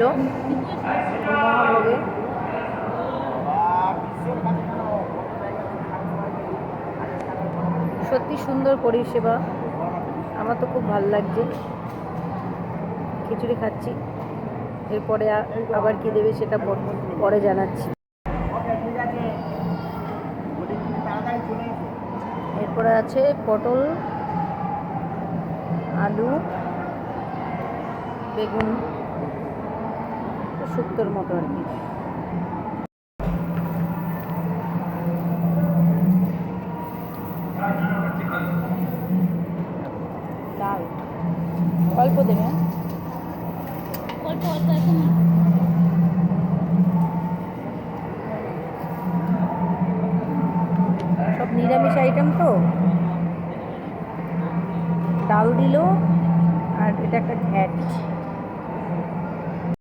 মহাভোগে সত্যি সুন্দর পরিষেবা। আমার তো খুব ভালো লাগছে। খিচুড়ি খাচ্ছি। এরপরে আবার কি দেবে সেটা পরে জানাচ্ছি। এরপরে আছে পটল, আলু, বেগুন। শুক্তোর মতো আর কি। ডাল অল্প দেবে হ্যাঁ? অল্প অল্প এখন সব নিরামিষ আইটেম তো? ডাল দিল আর এটা একটা ঘ্যাট